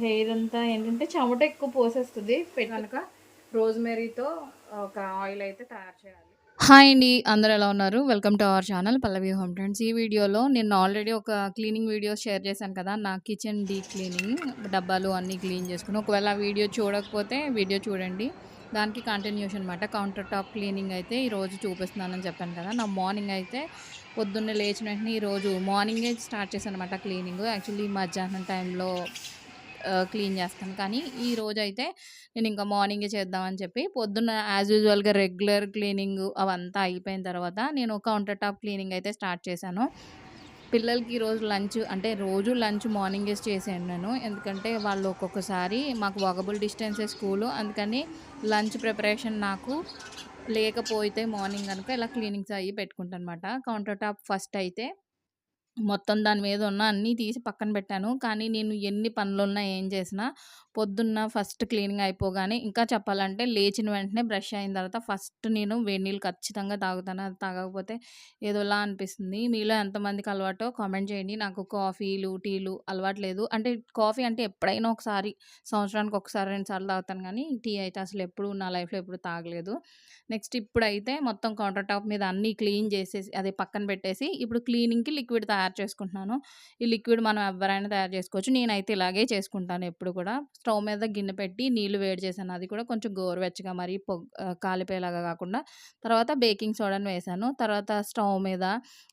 Hair అంతా ఏంటంటే చెమట ఎక్కువ పోసేస్తుంది. కనుక రోజ్మెరీతో ఒక ఆయిల్ అయితే తయారు చేయాలి. హాయ్ అండి అందరూ ఎలా ఉన్నారు? Welcome to our channel Pallavi home trends ఈ వీడియోలో నేను ఆల్రెడీ ఒక క్లీనింగ్ వీడియో షేర్ చేశాను కదా నా కిచెన్ డీప్ క్లీనింగ్ డబ్బాలు అన్నీ క్లీన్ చేసుకుని. ఒకవేళ ఆ వీడియో చూడకపోతే వీడియో చూడండి. దానికి కంటిన్యూషన్ అనమాట కౌంటర్ టాప్ క్లీనింగ్ అయితే ఈరోజు చూపిస్తున్నానని చెప్పాను కదా నా మార్నింగ్ అయితే పొద్దున్నే లేచిన వెంటనే ఈరోజు మార్నింగే స్టార్ట్ చేశాను అనమాట క్లీనింగ్ యాక్చువల్లీ మధ్యాహ్నం టైంలో క్లీన్ చేస్తాను. కానీ ఈ రోజు అయితే నేను ఇంకా మార్నింగే చేద్దామని చెప్పి పొద్దున్న యాజ్ యూజువల్గా రెగ్యులర్ క్లీనింగ్ అవంతా అయిపోయిన తర్వాత నేను కౌంటర్ టాప్ క్లీనింగ్ అయితే స్టార్ట్ చేశాను. పిల్లలకి ఈరోజు లంచ్ అంటే రోజు లంచ్ మార్నింగే చేసాను నేను ఎందుకంటే వాళ్ళు ఒక్కొక్కసారి మాకు వాకబుల్ డిస్టెన్సే స్కూలు. అందుకని లంచ్ ప్రిపరేషన్ నాకు లేకపోతే మార్నింగ్ కనుక ఇలా క్లీనింగ్స్ అవి పెట్టుకుంటాను అనమాట కౌంటర్ టాప్ ఫస్ట్ అయితే మొత్తం దాని మీద ఉన్న అన్నీ తీసి పక్కన పెట్టాను. కానీ నేను ఎన్ని పనులున్నా ఏం చేసినా పొద్దున్న ఫస్ట్ క్లీనింగ్ అయిపోగానే ఇంకా చెప్పాలంటే లేచిన వెంటనే బ్రష్ అయిన తర్వాత ఫస్ట్ నేను వేడి నీళ్ళు ఖచ్చితంగా తాగుతాను. అది తాగకపోతే ఏదోలా అనిపిస్తుంది. మీలో ఎంతమందికి అలవాటో కామెంట్ చేయండి. నాకు కాఫీలు టీలు అలవాటు లేదు అంటే కాఫీ అంటే ఎప్పుడైనా ఒకసారి సంవత్సరానికి ఒకసారి రెండు సార్లు తాగుతాను కానీ టీ అయితే అసలు ఎప్పుడు నా లైఫ్లో ఎప్పుడు తాగలేదు. నెక్స్ట్ ఇప్పుడైతే మొత్తం కౌంటర్ టాప్ మీద అన్నీ క్లీన్ చేసేసి అదే పక్కన పెట్టేసి ఇప్పుడు క్లీనింగ్కి లిక్విడ్ తయారు తయారు చేసుకుంటున్నాను. ఈ లిక్విడ్ మనం ఎవరైనా తయారు చేసుకోవచ్చు. నేనైతే ఇలాగే చేసుకుంటాను ఎప్పుడు కూడా. స్టవ్ మీద గిన్నె పెట్టి నీళ్ళు వేడి చేశాను. అది కూడా కొంచెం గోరువెచ్చగా మరి పొగ్ కాలిపోయేలాగా కాకుండా. తర్వాత బేకింగ్ సోడాని వేసాను తర్వాత స్టవ్ మీద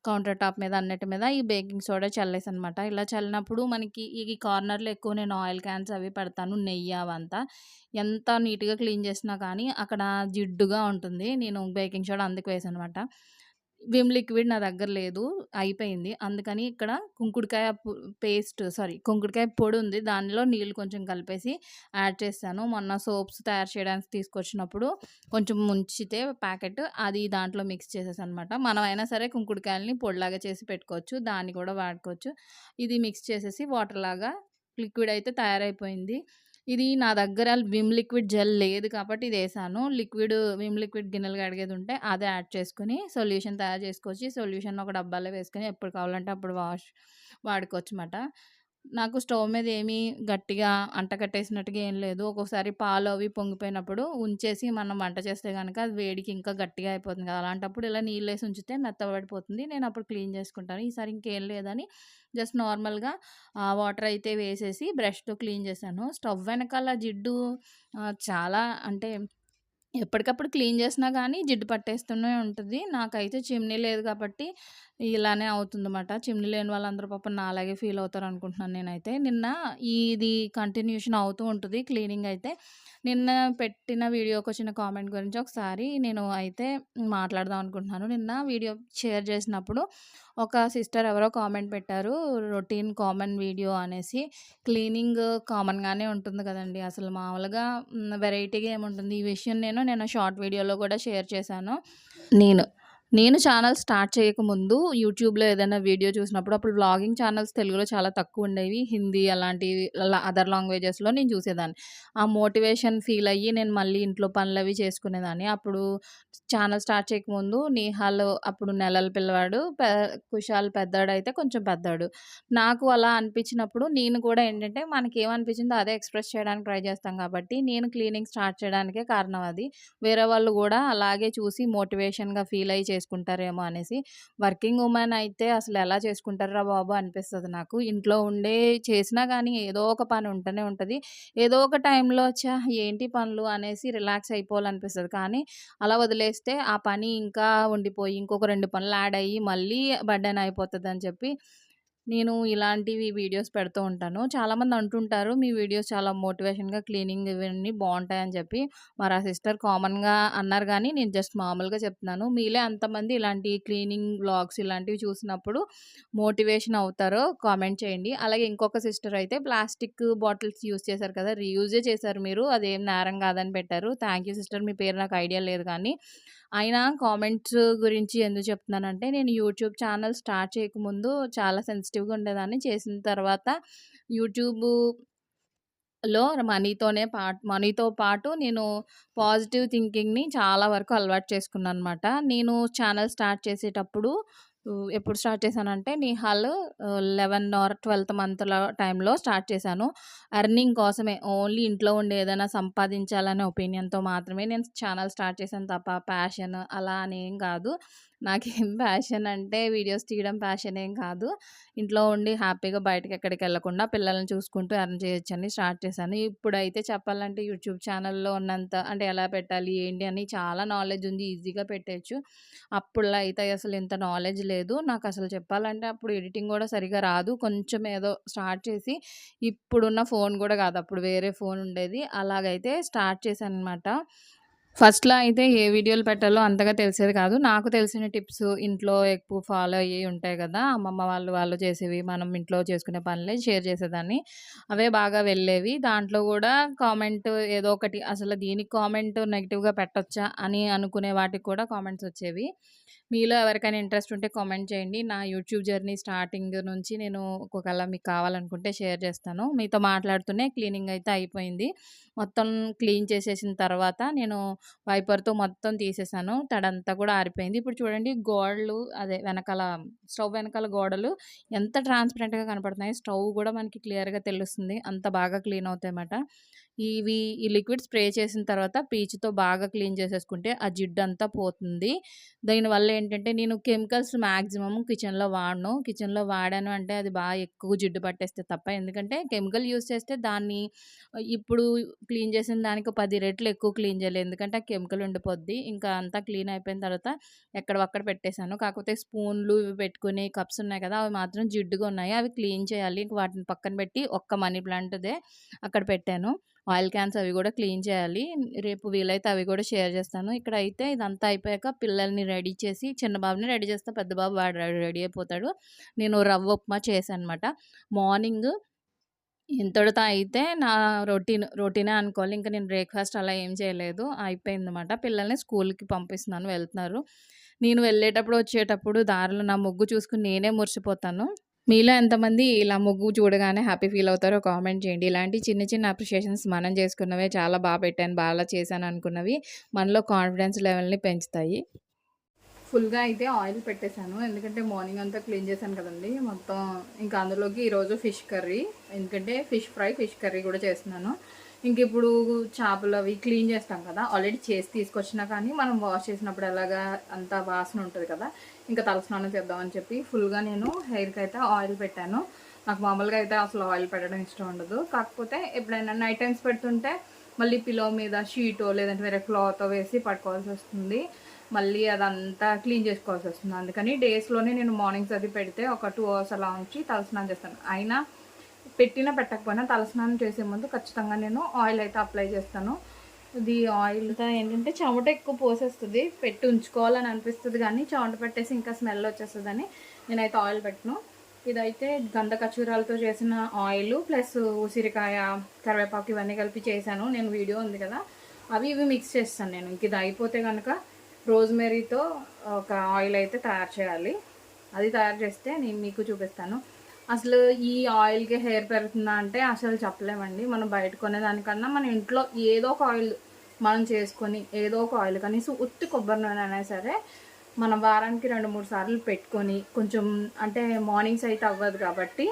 కౌంటర్ టాప్ మీద అన్నిటి మీద ఈ బేకింగ్ సోడా చల్లేసి అనమాట ఇలా చల్లినప్పుడు మనకి ఈ కార్నర్లో ఎక్కువ నేను ఆయిల్ క్యాన్స్ అవి పెడతాను నెయ్యి అవంతా. ఎంత నీట్గా క్లీన్ చేసినా కానీ అక్కడ జిడ్డుగా ఉంటుంది. నేను బేకింగ్ సోడా అందుకు వేసాను అనమాట విమ్ లిక్విడ్ నా దగ్గర లేదు. అయిపోయింది. అందుకని ఇక్కడ కుంకుడుకాయ పేస్ట్ సారీ కుంకుడుకాయ పొడి ఉంది. దానిలో నీళ్ళు కొంచెం కలిపేసి యాడ్ చేస్తాను. మొన్న సోప్స్ తయారు చేయడానికి తీసుకొచ్చినప్పుడు కొంచెం ముంచితే ప్యాకెట్ అది దాంట్లో మిక్స్ చేసేసాను అనమాట మనం అయినా సరే కుంకుడుకాయలని పొడిలాగా చేసి పెట్టుకోవచ్చు. దాన్ని కూడా వాడుకోవచ్చు. ఇది మిక్స్ చేసేసి వాటర్ లాగా లిక్విడ్ అయితే తయారైపోయింది. ఇది నా దగ్గర విమ్ లిక్విడ్ జెల్ లేదు కాబట్టి ఇది వేసాను. లిక్విడ్ విమ్ లిక్విడ్ గిన్నెలు కడిగేది ఉంటే అదే యాడ్ చేసుకొని సొల్యూషన్ తయారు చేసుకోవచ్చు. సొల్యూషన్ ఒక డబ్బాలో వేసుకొని ఎప్పుడు కావాలంటే అప్పుడు వాష్ వాడుకోవచ్చు అన్నమాట నాకు స్టవ్ మీద ఏమీ గట్టిగా అంటకట్టేసినట్టుగా ఏం లేదు. ఒక్కొక్కసారి పాలు అవి పొంగిపోయినప్పుడు ఉంచేసి మనం వంట చేస్తే కనుక అది వేడికి ఇంకా గట్టిగా అయిపోతుంది కదా. అలాంటప్పుడు ఇలా నీళ్ళు వేసి ఉంచితే మెత్తబడిపోతుంది. నేను అప్పుడు క్లీన్ చేసుకుంటాను. ఈసారి ఇంకేం లేదని జస్ట్ నార్మల్గా వాటర్ అయితే వేసేసి బ్రష్తో క్లీన్ చేశాను. స్టవ్ వెనకాల జిడ్డు చాలా అంటే ఎప్పటికప్పుడు క్లీన్ చేసినా కానీ జిడ్డు పట్టేస్తూనే ఉంటుంది. నాకైతే చిమ్నీ లేదు కాబట్టి ఇలానే అవుతుందన్నమాట. చిమ్నీ లేని వాళ్ళందరూ పాపం నా అలాగే ఫీల్ అవుతారు అనుకుంటున్నాను నేనైతే. నిన్న ఇది కంటిన్యూషన్ అవుతూ ఉంటుంది క్లీనింగ్ అయితే. నిన్న పెట్టిన వీడియోకి వచ్చిన కామెంట్ గురించి ఒకసారి నేను అయితే మాట్లాడదాం అనుకుంటున్నాను. నిన్న వీడియో షేర్ చేసినప్పుడు ఒక సిస్టర్ ఎవరో కామెంట్ పెట్టారు రొటీన్ కామన్ వీడియో అనేసి. క్లీనింగ్ కామన్గానే ఉంటుంది కదండి. అసలు మామూలుగా వెరైటీగా ఏముంటుంది. ఈ విషయం నేను నేను షార్ట్ వీడియోలో కూడా షేర్ చేశాను. నేను నేను ఛానల్ స్టార్ట్ చేయకముందు యూట్యూబ్లో ఏదైనా వీడియో చూసినప్పుడు అప్పుడు వ్లాగింగ్ ఛానల్స్ తెలుగులో చాలా తక్కువ ఉండేవి. హిందీ అలాంటివి అదర్ లాంగ్వేజెస్లో నేను చూసేదాన్ని. ఆ మోటివేషన్ ఫీల్ అయ్యి నేను మళ్ళీ ఇంట్లో పనులు అవి చేసుకునేదాన్ని. అప్పుడు ఛానల్ స్టార్ట్ చేయకముందు నిహాల్ అప్పుడు నెలల పిల్లవాడు పె కుషాల్ పెద్దాడు అయితే కొంచెం పెద్దాడు. నాకు అలా అనిపించినప్పుడు నేను కూడా ఏంటంటే మనకి ఏమనిపించిందో అదే ఎక్స్ప్రెస్ చేయడానికి ట్రై చేస్తాం కాబట్టి నేను క్లీనింగ్ స్టార్ట్ చేయడానికే కారణం అది. వేరే వాళ్ళు కూడా అలాగే చూసి మోటివేషన్గా ఫీల్ అయ్యి చేసుకుంటారేమో అనేసి. వర్కింగ్ ఉమెన్ అయితే అసలు ఎలా చేసుకుంటారా బాబు అనిపిస్తుంది నాకు. ఇంట్లో ఉండే చేసినా కానీ ఏదో ఒక పని ఉంటూనే ఉంటుంది. ఏదో ఒక టైంలో వచ్చా ఏంటి పనులు అనేసి రిలాక్స్ అయిపోవాలనిపిస్తుంది. కానీ అలా వదిలేస్తే ఆ పని ఇంకా ఉండిపోయి ఇంకొక రెండు పనులు యాడ్ అయ్యి మళ్ళీ బర్డెన్ అయిపోతుంది అని చెప్పి నేను ఇలాంటివి వీడియోస్ పెడుతూ ఉంటాను. చాలామంది అంటుంటారు మీ వీడియోస్ చాలా మోటివేషన్గా క్లీనింగ్ ఇవన్నీ బాగుంటాయని చెప్పి. మరి ఆ సిస్టర్ కామన్గా అన్నారు కానీ నేను జస్ట్ మామూలుగా చెప్తున్నాను. మీలే అంతమంది ఇలాంటి క్లీనింగ్ బ్లాగ్స్ ఇలాంటివి చూసినప్పుడు మోటివేషన్ అవుతారో కామెంట్ చేయండి. అలాగే ఇంకొక సిస్టర్ అయితే ప్లాస్టిక్ బాటిల్స్ యూస్ చేశారు కదా రీయూజే చేశారు మీరు అదేం నేరం కాదని పెట్టారు. థ్యాంక్ యూ సిస్టర్ మీ పేరు నాకు ఐడియా లేదు కానీ అయినా కామెంట్స్ గురించి ఎందుకు చెప్తున్నానంటే నేను యూట్యూబ్ ఛానల్ స్టార్ట్ చేయకముందు చాలా సెన్సిటివ్ సెన్సిటివ్గా ఉండేదాన్ని చేసిన తర్వాత యూట్యూబ్లో మనీతోనే పాటు మనీతో పాటు నేను పాజిటివ్ థింకింగ్‌ని చాలా వరకు అలవాటు చేసుకున్నాను అనమాట నేను ఛానల్ స్టార్ట్ చేసేటప్పుడు ఎప్పుడు స్టార్ట్ చేశానంటే నిహాల్ లెవెన్ ఆర్ ట్వెల్త్ మంత్ల టైంలో స్టార్ట్ చేశాను. అర్నింగ్ కోసమే ఓన్లీ ఇంట్లో ఉండి ఏదైనా సంపాదించాలనే ఒపీనియన్‌తో మాత్రమే నేను ఛానల్ స్టార్ట్ చేశాను తప్ప ప్యాషన్ అలా అని ఏం కాదు. నాకేం ప్యాషన్ అంటే వీడియోస్ తీయడం ప్యాషన్ ఏం కాదు. ఇంట్లో ఉండి హ్యాపీగా బయటకి ఎక్కడికి వెళ్ళకుండా పిల్లల్ని చూసుకుంటూ ఎర్న్ అని స్టార్ట్ చేశాను. ఇప్పుడైతే చెప్పాలంటే యూట్యూబ్ ఛానల్‌లో ఉన్నంత అంటే ఎలా పెట్టాలి ఏంటి అని చాలా నాలెడ్జ్ ఉంది. ఈజీగా పెట్టచ్చు అప్పుడులా అయితే అసలు ఇంత నాలెడ్జ్ లేదు. నాకు అసలు చెప్పాలంటే అప్పుడు ఎడిటింగ్ కూడా సరిగా రాదు. కొంచెం ఏదో స్టార్ట్ చేసి ఇప్పుడున్న ఫోన్ కూడా కాదు. అప్పుడు వేరే ఫోన్ ఉండేది. అలాగైతే స్టార్ట్ చేశాననమాట. ఫస్ట్‌లో అయితే ఏ వీడియోలు పెట్టాలో అంతగా తెలిసేది కాదు. నాకు తెలిసిన టిప్స్ ఇంట్లో ఎక్కువ ఫాలో అయ్యి ఉంటాయి కదా! అమ్మమ్మ వాళ్ళు, వాళ్ళు చేసేవి మనం ఇంట్లో చేసుకునే పనులే షేర్ చేసేదాన్ని. అవే బాగా వెళ్ళేవి. దాంట్లో కూడా కామెంట్ ఏదో ఒకటి అసలు దీనికి కామెంట్ నెగిటివ్గా పెట్టొచ్చా అని అనుకునే వాటికి కూడా కామెంట్స్ వచ్చేవి. మీలో ఎవరికైనా ఇంట్రెస్ట్ ఉంటే కామెంట్ చేయండి. నా యూట్యూబ్ జర్నీ స్టార్టింగ్ నుంచి నేను ఒకవేళ మీకు కావాలనుకుంటే షేర్ చేస్తాను. మీతో మాట్లాడుతూనే క్లీనింగ్ అయితే అయిపోయింది. మొత్తం క్లీన్ చేసేసిన తర్వాత నేను వైపర్‌తో మొత్తం తీసేసాను. తడంతా కూడా ఆరిపోయింది. ఇప్పుడు చూడండి గోడలు అదే వెనకాల స్టవ్ వెనకాల గోడలు ఎంత ట్రాన్స్‌పరెంట్‌గా కనపడుతున్నాయి. స్టవ్ కూడా మనకి క్లియర్‌గా తెలుస్తుంది. అంత బాగా క్లీన్ అవుతాయన్నమాట. ఇవి ఈ లిక్విడ్ స్ప్రే చేసిన తర్వాత పీచుతో బాగా క్లీన్ చేసేసుకుంటే ఆ జిడ్డు అంతా పోతుంది. దీనివల్ల ఏంటంటే నేను కెమికల్స్ మ్యాక్సిమం కిచెన్‌లో వాడను. కిచెన్‌లో వాడాను అంటే అది బాగా ఎక్కువ జిడ్డు పట్టేస్తే తప్ప. ఎందుకంటే కెమికల్ యూస్ చేస్తే దాన్ని ఇప్పుడు క్లీన్ చేసిన దానికి 10 రెట్లు ఎక్కువ క్లీన్ చేయాలి. ఎందుకంటే ఆ కెమికల్ ఉండిపోద్ది. ఇంకా అంతా క్లీన్ అయిపోయిన తర్వాత ఎక్కడొక్కడ పెట్టేసాను. కాకపోతే స్పూన్‌లు ఇవి పెట్టుకునే కప్స్ ఉన్నాయి కదా! అవి మాత్రం జిడ్డుగా ఉన్నాయి. అవి క్లీన్ చేయాలి. ఇంక వాటిని పక్కన పెట్టి ఒక్క మనీ ప్లాంట్‌దే అక్కడ పెట్టాను. ఆయిల్ క్యాన్స్ అవి కూడా క్లీన్ చేయాలి. రేపు వీలైతే అవి కూడా షేర్ చేస్తాను. ఇక్కడ అయితే ఇదంతా అయిపోయాక పిల్లల్ని రెడీ చేసి చిన్న బాబుని రెడీ చేస్తే పెద్ద బాబు వాడు రెడీ అయిపోతాడు. నేను రవ్వ ఉప్మా చేశానన్నమాట. మార్నింగ్ ఇంతటితో అయితే నా రొటీన్ రొటీనే అనుకోవాలి. ఇంక నేను బ్రేక్‌ఫాస్ట్ అలా ఏం చేయలేదు. అయిపోయిందన్నమాట. పిల్లల్ని స్కూల్‌కి పంపిస్తున్నాను. వెళ్తున్నారు. నేను వెళ్ళేటప్పుడు, వచ్చేటప్పుడు దారిలో నా ముగ్గు చూసుకుని నేనే మురిసిపోతాను. మీలో ఎంతమంది ఇలా ముగ్గు చూడగానే హ్యాపీ ఫీల్ అవుతారో కామెంట్ చేయండి. ఇలాంటి చిన్న చిన్న అప్రిషియేషన్స్ మనం చేసుకున్నవే చాలా బాగా పెట్టాను, బాగా చేశాను అనుకున్నవి మనలో కాన్ఫిడెన్స్ లెవెల్‌ని పెంచుతాయి. ఫుల్‌గా అయితే ఆయిల్ పెట్టేసాను. ఎందుకంటే మార్నింగ్ అంతా క్లీన్ చేశాను కదండీ! మొత్తం ఇంకా అందులోకి ఈరోజు ఫిష్ కర్రీ. ఎందుకంటే ఫిష్ ఫ్రై, ఫిష్ కర్రీ కూడా చేస్తున్నాను. ఇంక ఇప్పుడు చేపలు అవి క్లీన్ చేస్తాం కదా! ఆల్రెడీ చేసి తీసుకొచ్చినా కానీ మనం వాష్ చేసినప్పుడు ఎలాగా అంత వాసన ఉంటుంది కదా! ఇంకా తలస్నానం చేద్దామని చెప్పి ఫుల్‌గా నేను హెయిర్‌కి అయితే ఆయిల్ పెట్టాను. నాకు మామూలుగా అయితే అసలు ఆయిల్ పెట్టడం ఇష్టం ఉండదు. కాకపోతే ఎప్పుడైనా నైట్ టైమ్స్ పెడుతుంటే మళ్ళీ పిల్లో మీద షీటో లేదంటే వేరే క్లాతో వేసి పట్టుకోవాల్సి వస్తుంది. మళ్ళీ అదంతా క్లీన్ చేసుకోవాల్సి వస్తుంది. అందుకని డేస్‌లోనే నేను మార్నింగ్స్ అది పెడితే ఒక టూ అవర్స్ అలా ఉంచి తలస్నానం చేస్తాను. అయినా పెట్టినా పెట్టకపోయినా తలస్నానం చేసే ముందు ఖచ్చితంగా నేను ఆయిల్ అయితే అప్లై చేస్తాను. ఇది ఆయిల్ ఏంటంటే చెమట ఎక్కువ పోసేస్తుంది పెట్టి ఉంచుకోవాలని అనిపిస్తుంది కానీ చెమట పెట్టేసి ఇంకా స్మెల్ వచ్చేస్తుందని నేనైతే ఆయిల్ పెట్టను. ఇదైతే గంధ చేసిన ఆయిల్ ప్లస్ ఉసిరికాయ, కరివేపాకు ఇవన్నీ కలిపి చేశాను. నేను వీడియో ఉంది కదా! అవి ఇవి మిక్స్ చేస్తాను నేను. ఇంక ఇది అయిపోతే కనుక రోజ్‌మెరీతో ఒక ఆయిల్ అయితే తయారు చేయాలి. అది తయారు చేస్తే నేను మీకు చూపిస్తాను. అసలు ఈ ఆయిల్‌కి హెయిర్ పెరుగుతుందా అంటే అసలు చెప్పలేమండి. మనం బయట కొనేదానికన్నా మన ఇంట్లో ఏదో ఒక ఆయిల్ మనం చేసుకొని ఏదో ఒక ఆయిల్ కనీసం ఉత్తి కొబ్బరి నూనె అయినా సరే మనం వారానికి 2, 3 సార్లు పెట్టుకొని కొంచెం అంటే మార్నింగ్స్ అయితే అవ్వదు కాబట్టి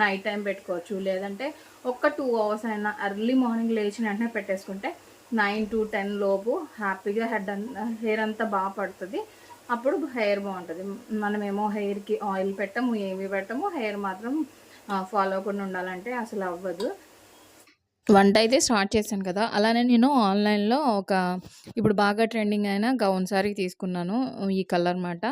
నైట్ టైం పెట్టుకోవచ్చు. లేదంటే ఒక్క టూ అవర్స్ అయినా ఎర్లీ మార్నింగ్ లేచిన వెంటనే పెట్టేసుకుంటే 9-10 లోపు హ్యాపీగా హెడ్ హెయిర్ అంతా బాగా పడుతుంది అప్పుడు హెయిర్ బాగుంటుంది మనమేమో హెయిర్‌కి ఆయిల్ పెట్టము, ఏమి పెట్టము. హెయిర్ మాత్రం ఫాలో అవ్వకుండా ఉండాలంటే అసలు అవ్వదు. వంట అయితే స్టార్ట్ చేశాను కదా! అలానే నేను ఆన్‌లైన్‌లో ఒక ఇప్పుడు బాగా ట్రెండింగ్ అయిన గౌన్ సారీ తీసుకున్నాను. ఈ కలర్ మాట.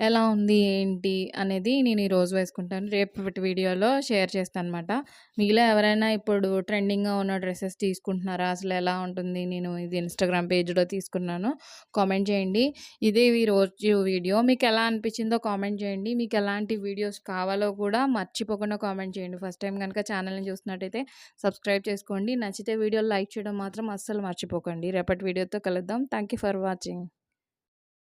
ఎలా ఉంది ఏంటి అనేది నేను ఈరోజు వేసుకుంటాను. రేపటి వీడియోలో షేర్ చేస్తాను అనమాట మీలో ఎవరైనా ఇప్పుడు ట్రెండింగ్‌గా ఉన్న డ్రెస్సెస్ తీసుకుంటున్నారా? అసలు ఎలా ఉంటుంది? నేను ఇది ఇన్‌స్టాగ్రామ్ పేజ్‌లో తీసుకున్నాను. కామెంట్ చేయండి. ఇదే ఈరోజు వీడియో. మీకు ఎలా అనిపించిందో కామెంట్ చేయండి. మీకు ఎలాంటి వీడియోస్ కావాలో కూడా మర్చిపోకుండా కామెంట్ చేయండి. ఫస్ట్ టైం కనుక ఛానల్‌ని చూసినట్టయితే సబ్స్క్రైబ్ చేసుకోండి. నచ్చితే వీడియో లైక్ చేయడం మాత్రం అస్సలు మర్చిపోకండి. రేపటి వీడియోతో కలుద్దాం. Thank you for watching.